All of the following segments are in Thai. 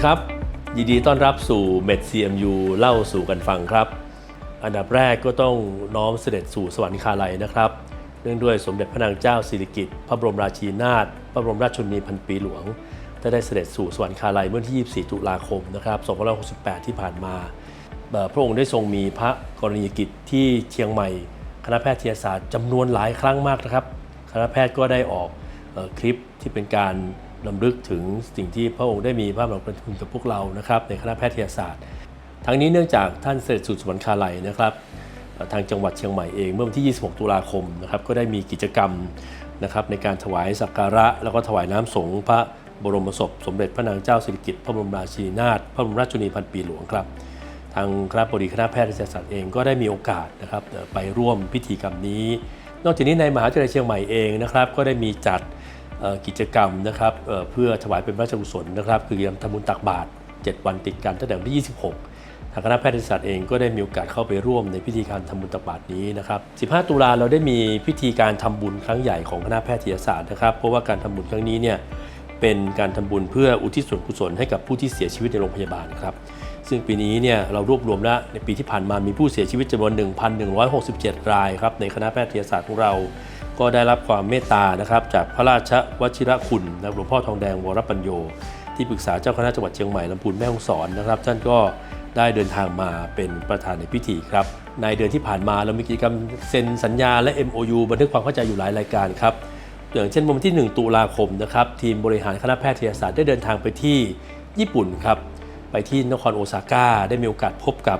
ดีครับ ยินดีต้อนรับสู่ Med CMU เล่าสู่กันฟังครับ อันดับแรกก็ต้องน้อมเสด็จสู่สวรรคาลัยนะครับ เนื่องด้วยสมเด็จพระนางเจ้าสิริกิติ์พระบรมราชินีนาถพระบรมราชชนนีพันปีหลวงได้ได้เสด็จสู่สวรรคาลัยเมื่อที่ 24 ตุลาคมนะครับ2568 ที่ผ่านมา พระองค์ได้ทรงมีพระกรณียกิจที่เชียงใหม่ คณะแพทยศาสตร์จำนวนหลายครั้งมากนะครับ คณะแพทย์ก็ได้ออกคลิปที่เป็นการ ลำลึกถึงสิ่งที่พระองค์ได้มีพระบรมประคุณกับพวกเรานะครับในคณะแพทยศาสตร์ ทั้งนี้เนื่องจากท่านเสด็จสู่สวรรคาลัยนะครับทางจังหวัดเชียงใหม่เองเมื่อวันที่ 26 ตุลาคมนะครับก็ได้มีกิจกรรมนะครับในการถวายสักการะ แล้วก็ถวายน้ำสงฆ์พระบรมศพ สมเด็จพระนางเจ้าสิริกิติ์พระบรมราชินีนาถพระบรมราชชนนีพันปีหลวงครับ ทางคณะบดีคณะแพทยศาสตร์เองก็ได้มีโอกาสนะครับไปร่วมพิธีกรรมนี้ นอกจากนี้ในมหาวิทยาลัยเชียงใหม่เองนะครับก็ได้มีจัด กิจกรรมนะครับเพื่อถวายเป็นพระราชกุศลนะครับ คือการทำบุญตักบาตร7วันติดกันตั้งแต่วันที่ 26 ทางคณะแพทยศาสตร์เองก็ได้มีโอกาสเข้าไปร่วมในพิธีการทำบุญตักบาตรนี้นะครับ 15 ตุลาเราได้มีพิธีการทำบุญครั้งใหญ่ของคณะแพทยศาสตร์นะครับ เพราะว่าการทำบุญครั้งนี้เนี่ยเป็นการทำบุญเพื่ออุทิศส่วนกุศลให้กับผู้ที่เสียชีวิตในโรงพยาบาลครับ ซึ่งปีนี้เนี่ยเรารวบรวมแล้วในปีที่ผ่านมามีผู้เสียชีวิตจำนวน 1,167 รายครับในคณะแพทยศาสตร์ของเรา ก็ได้รับความเมตตานะครับจากพระราชวชิรคุณนะหลวงพ่อทองแดงวรปัญโย ที่ปรึกษาเจ้าคณะจังหวัดเชียงใหม่ลำพูนแม่ฮ่องสอนนะครับ ท่านก็ได้เดินทางมาเป็นประธานในพิธีครับ ในเดือนที่ผ่านมาเรามีกิจกรรมเซ็นสัญญาและ MOU บันทึกความเข้าใจอยู่หลายรายการครับอย่างเช่นวันที่ 1 ตุลาคมนะครับทีมบริหารคณะแพทยศาสตร์ได้เดินทางไปที่ญี่ปุ่นครับไปที่นครโอซาก้าได้มีโอกาสพบกับ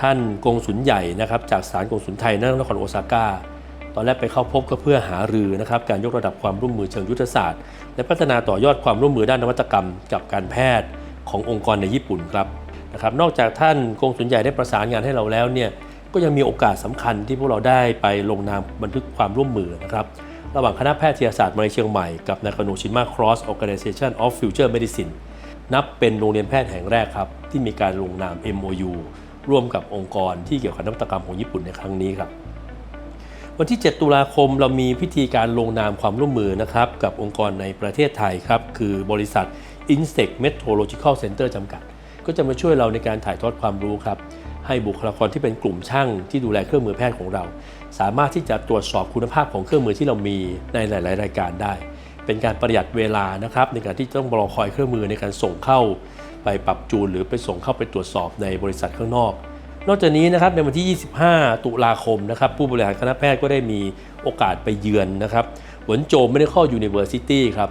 ท่านกงสุลใหญ่นะครับจากสถารกงสุลไทยณนครโอซาก้า ตอนแรกไปเข้าพบก็เพื่อหารือนะครับการยกระดับความร่วมมือเชิงยุทธศาสตร์ และพัฒนาต่อยอดความร่วมมือด้านนวัตกรรม กับการแพทย์ขององค์กรในญี่ปุ่นครับนะครับนอกจากท่านกงสุลใหญ่ได้ประสานงานให้เราแล้วเนี่ยก็ยังมีโอกาสสำคัญที่พวกเราได้ไปลงนามบันทึกความร่วมมือนะครับระหว่างคณะแพทยศาสตร์มาวิทยาลัยเชียงใหม่กับนากาโนชิม a ครอส Organization of Future Medicine นับเป็นโรงเรียนแพทย์แห่งแรกครับที่มีการลงนาม MOU ร่วมกับองค์กรที่เกี่ยวกับนวัตกรรมของญี่ปุ่นในครั้งนี้ครับ วันที่ 7 ตุลาคมเรามีพิธีการลงนามความร่วมมือนะครับกับองค์กรในประเทศไทยครับ คือบริษัท Insect Metrological Center จำกัด ก็จะมาช่วยเราในการถ่ายทอดความรู้ครับ ให้บุคลากรที่เป็นกลุ่มช่างที่ดูแลเครื่องมือแพทย์ของเรา สามารถที่จะตรวจสอบคุณภาพของเครื่องมือที่เรามีในหลาย ๆ รายการได้ เป็นการประหยัดเวลานะครับในการที่ต้องรอคอยเครื่องมือในการส่งเข้า ไปปรับจูนหรือไปส่งเข้าไปตรวจสอบในบริษัทข้างนอก นอกจากนี้นะครับในวันที่ 25 ตุลาคมนะครับผู้บริหารคณะแพทย์ก็ได้มีโอกาสไปเยือนนะครับหวนโจม Medical University ครับ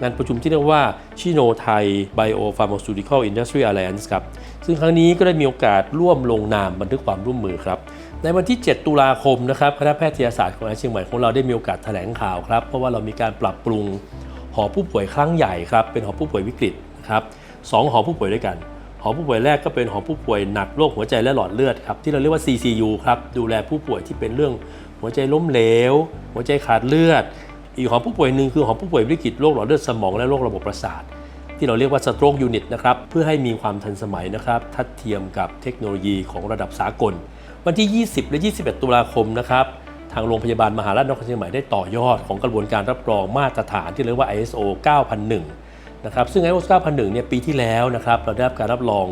งานประชุมที่เรียกว่าชิโนไทย Biopharmaceutical Industry Alliance ครับซึ่งครั้งนี้ก็ได้มีโอกาสร่วมลงนามบันทึกความร่วมมือครับในวันที่ 7 ตุลาคมนะครับคณะแพทยศาสตร์ของเชียงใหม่ของเราได้มีโอกาสแถลงข่าวครับเพราะว่าเรามีการปรับปรุงหอผู้ป่วยครั้งใหญ่ครับเป็นหอผู้ป่วยวิกฤตนะครับสองหอผู้ป่วยด้วยกัน หอผู้ป่วยแรกก็เป็นหอผู้ป่วยหนักโรคหัวใจและหลอดเลือดครับที่เราเรียกว่า CCU ครับดูแลผู้ป่วยที่เป็นเรื่องหัวใจล้มเหลว หัวใจขาดเลือด อีกหอผู้ป่วยหนึ่งคือหอผู้ป่วยวิกฤตโรคหลอดเลือดสมองและโรคระบบประสาท ที่เราเรียกว่า stroke unit นะครับเพื่อให้มีความทันสมัยนะครับทัดเทียมกับเทคโนโลยีของระดับสากล วันที่ 20 และ 21 ตุลาคมนะครับทางโรงพยาบาลมหาราชนครเชียงใหม่ได้ต่อยอดของกระบวนการรับรองมาตรฐานที่เรียกว่า ISO 9001 นะครับซึ่ง ISO 9001เนี่ยปีที่แล้วนะครับเราได้รับการรับรอง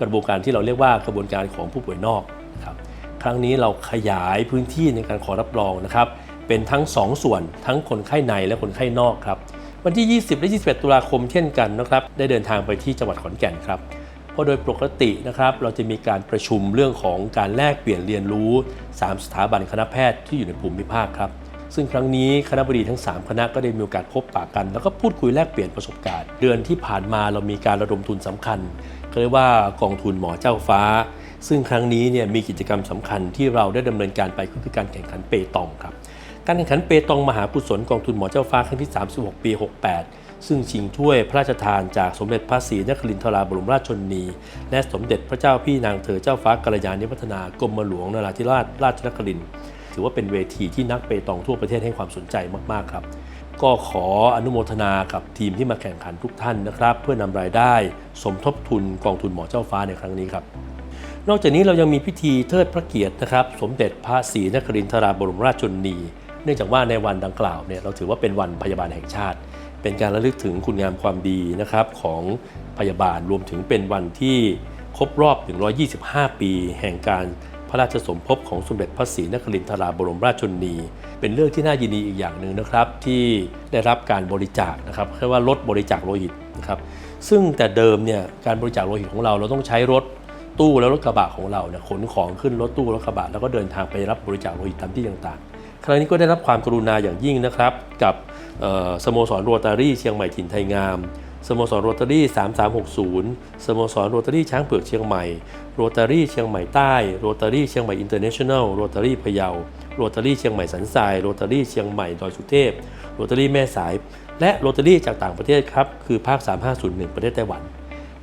กระบวนการที่เราเรียกว่ากระบวนการของผู้ป่วยนอกนะครับครั้งนี้เราขยายพื้นที่ในการขอรับรองนะครับเป็นทั้ง 2 ส่วนทั้งคนไข้ในและคนไข้นอกครับวันที่ 20 และ 21 ตุลาคมเช่นกันนะครับได้เดินทางไปที่จังหวัดขอนแก่นครับเพราะโดยปกตินะครับเราจะมีการประชุมเรื่องของการแลกเปลี่ยนเรียนรู้ 3 สถาบันคณะแพทย์ที่อยู่ในภูมิภาคครับ ซึ่งครั้งนี้คณะบดีทั้ง 3 คณะก็ได้มีโอกาสพบปะกัน แล้วก็พูดคุยแลกเปลี่ยนประสบการณ์ เดือนที่ผ่านมาเรามีการระดมทุนสำคัญก็เรียกว่ากองทุนหมอเจ้าฟ้า ซึ่งครั้งนี้เนี่ยมีกิจกรรมสำคัญที่เราได้ดำเนินการไปก็คือการแข่งขันเปตองครับการแข่งขันเปตองมหากุศลกองทุนหมอเจ้าฟ้าครั้งที่ 36 ปี 68 ซึ่งชิงถ้วยพระราชทานจากสมเด็จพระศรีนครินทราบรมราชชนนี และสมเด็จพระเจ้าพี่นางเธอเจ้าฟ้ากัลยาณิวัฒนากรมหลวงนราธิราชราชนครินทร์ ถือว่าเป็นเวทีที่นักเปตองทั่วประเทศให้ความสนใจมากๆครับก็ขออนุโมทนากับทีมที่มาแข่งขันทุกท่านนะครับ เพื่อนำรายได้สมทบทุนกองทุนหมอเจ้าฟ้าในครั้งนี้ครับ นอกจากนี้เรายังมีพิธีเทิดพระเกียรตินะครับ สมเด็จพระศรีนครินทราบรมราชชนนี เนื่องจากว่าในวันดังกล่าวเนี่ยเราถือว่าเป็นวันพยาบาลแห่งชาติ เป็นการระลึกถึงคุณงามความดีนะครับของพยาบาลรวมถึงเป็นวันที่ครบรอบ 125 ปี แห่งการ ระราชสมภพของสมเด็จพระศรีนครินทราบรมราชชนนี เป็นเรื่องที่น่ายินดีอีกอย่างหนึ่งนะครับ ที่ได้รับการบริจาคนะครับเรียกว่าลดบริจาคโลหิตนะครับซึ่งแต่เดิมเนี่ยการบริจาคโลหิตของเราเราต้องใช้รถตู้และรถกระบะของเราเนี่ยขนของขึ้นรถตู้รถกระบะแล้วก็เดินทางไปรับบริจาคโลหิตตามที่ต่างๆ ครั้งนี้ก็ได้รับความกรุณาอย่างยิ่งนะครับ กับสโมสรโรตารี่เชียงใหม่ถิ่นไทยงาม สโมสรโรตารี่ 3360 สโมสรโรตารี่ช้างเผือกเชียงใหม่ โรตารี่เชียงใหม่ใต้ โรตารี่เชียงใหม่อินเตอร์เนชั่นแนล โรตารี่พะเยา โรตารี่เชียงใหม่สันทราย โรตารี่เชียงใหม่ดอยสุเทพ โรตารี่แม่สาย และโรตารี่จากต่างประเทศครับ คือภาค 3501 ประเทศไต้หวัน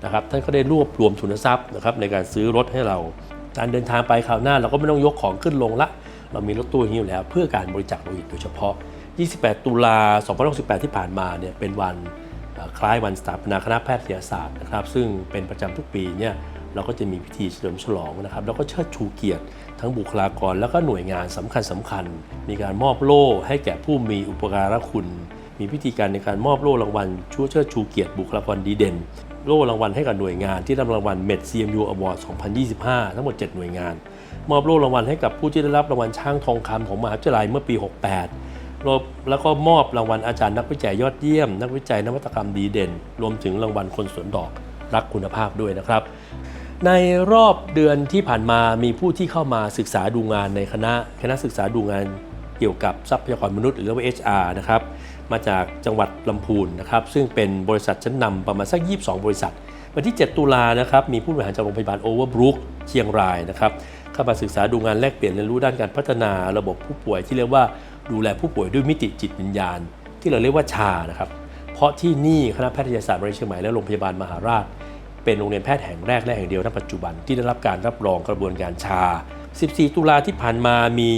นะครับ ท่านก็ได้รวบรวมทุนทรัพย์นะครับในการซื้อรถให้เรา การเดินทางไปคราวหน้าเราก็ไม่ต้องยกของขึ้นลงละ เรามีรถตู้นี้อยู่แล้ว เพื่อการบริจาคโลหิตโดยเฉพาะ 28 ตุลา 2568 ที่ผ่านมาเนี่ยเป็นวัน คล้ายวันสถาปนาคณะแพทยศาสตร์นะครับ ซึ่งเป็นประจำทุกปีเนี่ยเราก็จะมีพิธีเฉลิมฉลองนะครับ แล้วก็เชิดชูเกียรติ ทั้งบุคลากร แล้วก็หน่วยงานสำคัญสคัญ มีการมอบโล่ให้แก่ผู้มีอุปการะคุณ มีพิธีการในการมอบโล่รางวัลช่วยเชิดชูเกียรติบุคลากรดีเด่น โล่รางวัลให้กับหน่วยงานที่รับรางวัล Med CMU Award 2025 ทั้งหมด 7 หน่วยงาน มอบโล่รางวัลให้กับผู้ที่ได้รับรางวัลช่างทองคำของมหาวิทยาลัยเมื่อปี 68 แล้วก็มอบรางวัลอาจารย์นักวิจัยยอดเยี่ยม นักวิจัยนวัตกรรมดีเด่น รวมถึงรางวัลคนสวนดอกรักคุณภาพด้วยนะครับ ในรอบเดือนที่ผ่านมามีผู้ที่เข้ามาศึกษาดูงานในคณะคณะศึกษาดูงานเกี่ยวกับทรัพยากรมนุษย์หรือว่า HR นะครับมาจากจังหวัดลำพูนนะครับซึ่งเป็นบริษัทชั้นนำประมาณสัก 22 บริษัท วันที่ 7 ตุลานะครับมีผู้บริหารจากโรงพยาบาลโอเวอร์บรุกเชียงรายนะครับเข้ามาศึกษาดูงานแลกเปลี่ยนเรียนรู้ด้านการพัฒนาระบบผู้ป่วยที่เรียกว่า ดูแลผู้ป่วยด้วยมิติจิตวิญญาณ ที่เราเรียกว่าชานะครับเพราะที่นี่คณะแพทยศาสตร์มหาวิทยาลัยเชียงใหม่และโรงพยาบาลมหาราช เป็นโรงเรียนแพทย์แห่งแรกและแห่งเดียวณปัจจุบันที่ได้รับการรับรองกระบวนการชา 14 ตุลาที่ผ่านมามี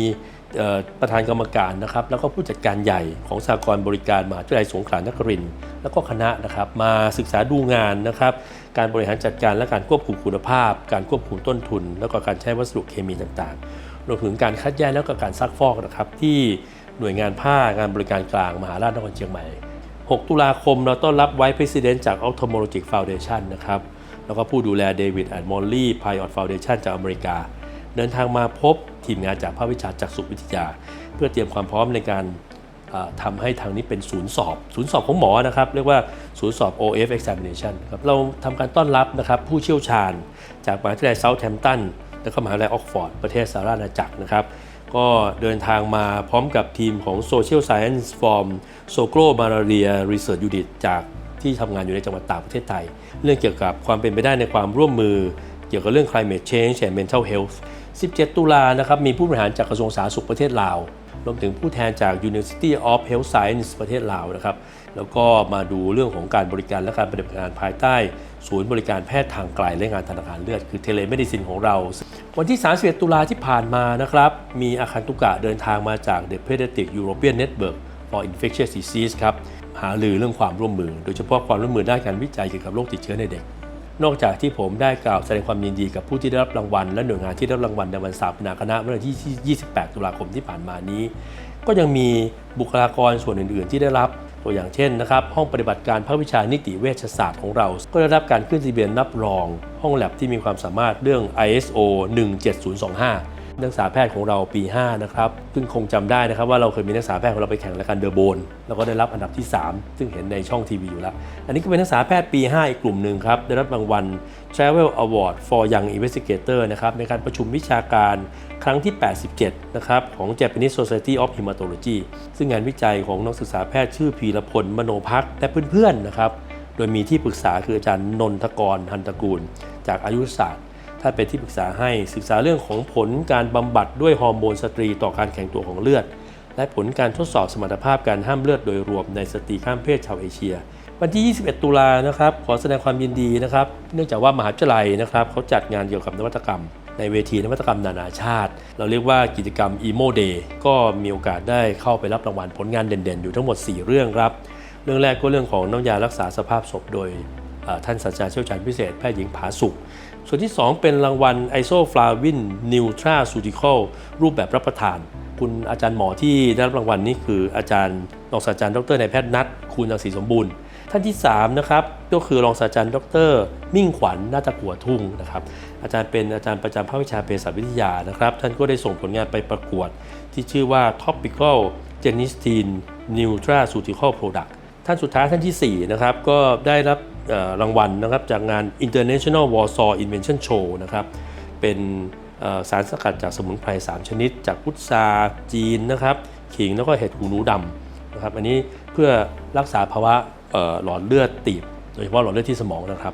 ประธานกรรมการนะครับแล้วก็ผู้จัดการใหญ่ของสากลบริการมหาวิทยาลัยสงขลานครินทร์แล้วก็คณะนะครับมาศึกษาดูงานนะครับการบริหารจัดการและการควบคุมคุณภาพ การควบคุมต้นทุน แล้วก็การใช้วัสดุเคมีต่างๆรวมถึงการคัดแยกแล้วก็การซักฟอกนะครับที่ หน่วยงานภางานบริการกลางมหาราชนครเชียงใหม่ 6 ตุลาคมเราต้อนรับไว e President จาก Ophthalmologic Foundation นะครับ แล้วก็ผู้ดูแลเดวิดแอนด์มอลลี่พายอ t ฟาวเดชันจากอเมริกา เดินทางมาพบทีมงานจากภาควิชาจักษุวิทยา เพื่อเตรียมความพร้อมในการเอ่อทำให้ทางนี้เป็นศูนย์สอบ ศูนย์สอบของหมอนะครับ เรียกว่าศูนย์สอบ OF Examination ครับเราทำการต้อนรับนะครับผู้เชี่ยวชาญจากมหาวิทยาลัยเซาท์แฮมป์ตัน และก็มหาวิทยาลัยออกฟอร์ดประเทศสหราชอาณาจักรนะครับ ก็เดินทางมาพร้อมกับทีมของ Social Science from s o g r o Malaria Research Unit จากที่ทำงานอยู่ในจังหวัดตากประเทศไทย เรื่องเกี่ยวกับความเป็นไปได้ในความร่วมมือ เกี่ยวกับเรื่อง climate change and mental health 17 ตุลานะครับมีผู้บริหารจากกระทรวงสาธารณสุขประเทศลาวรวมถึงผู้แทนจาก University of Health Science ประเทศลาวนะครับ แล้วก็มาดูเรื่องของการบริการและการปฏิบัติงานภายใต้ ศูนย์บริการแพทย์ทางไกลและงานธนาคารเลือด คือเทเลเมดิซินของเรา วันที่ 31 ตุลาที่ผ่านมานะครับ มีอาคารตุกะเดินทางมาจาก The Pediatric European Network for Infectious Disease ครับ หาลือเรื่องความร่วมมือ โดยเฉพาะความร่วมมือด้านการวิจัยเกี่ยวกับโรคติดเชื้อในเด็ก นอกจากที่ผมได้กล่าวแสดงความยินดีกับผู้ที่ได้รับรางวัล และหน่วยงานที่ได้รับรางวัลในวันสาปนาคณะเมื่อวันที่ 28 ตุลาคมที่ผ่านมานี้ ก็ยังมีบุคลากรส่วนอื่น ๆ ที่ได้รับ ตัวอย่างเช่นนะครับห้องปฏิบัติการภาควิชานิติเวชศาสตร์ของเรา ก็ได้รับการขึ้นทะเบียนรับรอง ห้องแลบที่มีความสามารถเรื่อง ISO 17025 นักศึกษาแพทย์ของเราปี 5 นะครับ ซึ่งคงจำได้นะครับว่าเราเคยมีนักศึกษาแพทย์ของเราไปแข่งรายการเดอะโบนแล้วก็ได้รับอันดับที่ 3 ซึ่งเห็นในช่องทีวีอยู่แล้ว อันนี้ก็เป็นนักศึกษาแพทย์ปี 5 อีกกลุ่มหนึ่งครับ ได้รับรางวัล Travel Award for Young Investigator นะครับในการประชุมวิชาการครั้งที่ 87 นะครับของ Japanese Society of Hematology ซึ่งงานวิจัยของนักศึกษาแพทย์ชื่อพีรพลมโนพักและเพื่อนๆนะครับ โดยมีที่ปรึกษาคืออาจารย์นนทกรหันตกูล จากอายุศาสตร์ ถ้านเป็นที่ปรึกษาให้ศึกษาเรื่องของผลการบำบัดด้วยฮอร์โมนสตรีต่อการแข็งตัวของเลือด และผลการทดสอบสมรรถภาพการห้ามเลือดโดยรวมในสตรีข้ามเพศชาวเอเชีย วันที่ 21 ตุลานะครับขอแสดงความยินดีนะครับ เนื่องจากว่ามหาวิทยาลัยนะครับเขาจัดงานเกี่ยวกับนวัตกรรม ในเวทีนวัตกรรมนานาชาติ เราเรียกว่ากิจกรรม EMO Day ก็มีโอกาสได้เข้าไปรับรางวัลผลงานเด่นๆ อยู่ทั้งหมด 4 เรื่องครับ เรื่องแรกก็เรื่องของน้ำยารักษาสภาพศพโดย ท่านศาสตราจารย์เชี่ยวชาญพิเศษแพทย์หญิงผาสุข ส่วนที่ 2 เป็นรางวัล Isoflavin Nutraceutical รูปแบบรับประทาน คุณอาจารย์หมอที่ได้รับรางวัลนี้คืออาจารย์รองศาสตราจารย์ดรนายแพทย์นัทคุณรังสีสมบูรณ์ท่านที่3นะครับก็คือรองศาสตราจารย์ดร มิ่งขวัญนาตะกัวทุ่งนะครับอาจารย์เป็นอาจารย์ประจำภาควิชาเภสัชวิทยานะครับท่านก็ได้ส่งผลงานไปประกวด ที่ชื่อว่า Topical g e n i s t i n Nutraceutical Product ท่านสุดท้ายท่านทีสี่4นะครับก็ได้รับ รางวัลนะครับจากงาน International Warsaw Invention Show นะครับเป็นสารสกัดจากสมุนไพร 3 ชนิด จากพุทราจีนนะครับขิงแล้วก็เห็ดหูหนูดำนะครับอันนี้เพื่อรักษาภาวะหลอดเลือดตีบ โดยเฉพาะหลอดเลือดที่สมองนะครับ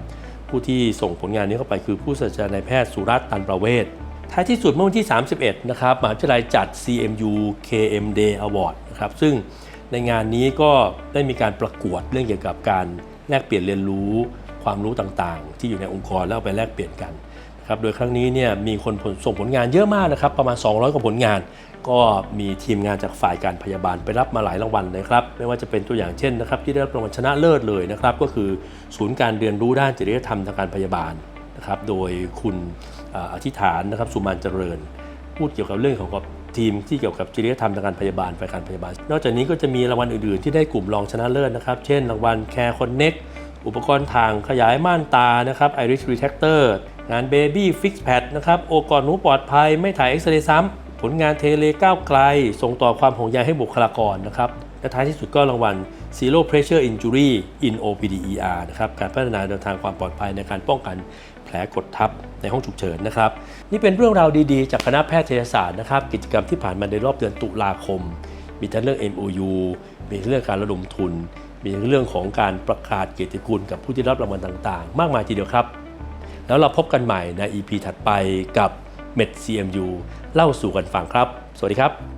ผู้ที่ส่งผลงานนี้เข้าไปคือผู้ศาสตราจารย์นายแพทย์สุรัตน์ตันประเวศท้ายที่สุดเมื่อวันที่ 31 นะครับมหาวิทยาลัยจัด CMU KM Day Award นะครับซึ่งในงานนี้ก็ได้มีการประกวดเรื่องเกี่ยวกับการ แลกเปลี่ยนเรียนรู้ความรู้ต่างๆ ที่อยู่ในองค์กรแล้วเอาไปแลกเปลี่ยนกันครับโดยครั้งนี้เนี่ยมีคนส่งผลงานเยอะมากนะครับ ประมาณ 200 กว่าผลงาน ก็มีทีมงานจากฝ่ายการพยาบาลไปรับมาหลายรางวัลเลยครับ ไม่ว่าจะเป็นตัวอย่างเช่นนะครับ ที่ได้รับรางวัลชนะเลิศเลยนะครับ ก็คือศูนย์การเรียนรู้ด้านจริยธรรมทางการพยาบาลนะครับ โดยคุณอธิษฐานนะครับสุมานเจริญ พูดเกี่ยวกับเรื่องของ ทีมที่เกี่ยวกับจริยธรรมทางการพยาบาลฝ่ายการพยาบาล นอกจากนี้ก็จะมีรางวัลอื่นๆ ที่ได้กลุ่มรองชนะเลิศนะครับ เช่น รางวัล Care Connect อุปกรณ์ทางขยายม่านตานะครับ Iris Detector งาน Baby Fix Pad นะครับโอกอดหนูปลอดภัยไม่ถ่ายเอ็กซเรย์ซ้ำผลงานเทเลก้าวไกล ส่งต่อความห่วงใยให้บุคลากรนะครับและท้ายที่สุดก็รางวัล Zero Pressure Injury in OPDER นะครับการพัฒนาแนวทางความปลอดภัยในการป้องกัน แผลกดทับในห้องฉุกเฉินนะครับ นี่เป็นเรื่องราวดีๆ จากคณะแพทยศาสตร์นะครับ กิจกรรมที่ผ่านมาในรอบเดือนตุลาคม มีทั้งเรื่อง MOU มีเรื่องการระดมทุน มีเรื่องของการประกาศเกียรติคุณกับผู้ที่รับรางวัลต่างๆ มากมายทีเดียวครับ แล้วเราพบกันใหม่ใน EP ถัดไปกับ Med CMU เล่าสู่กันฟังครับ สวัสดีครับ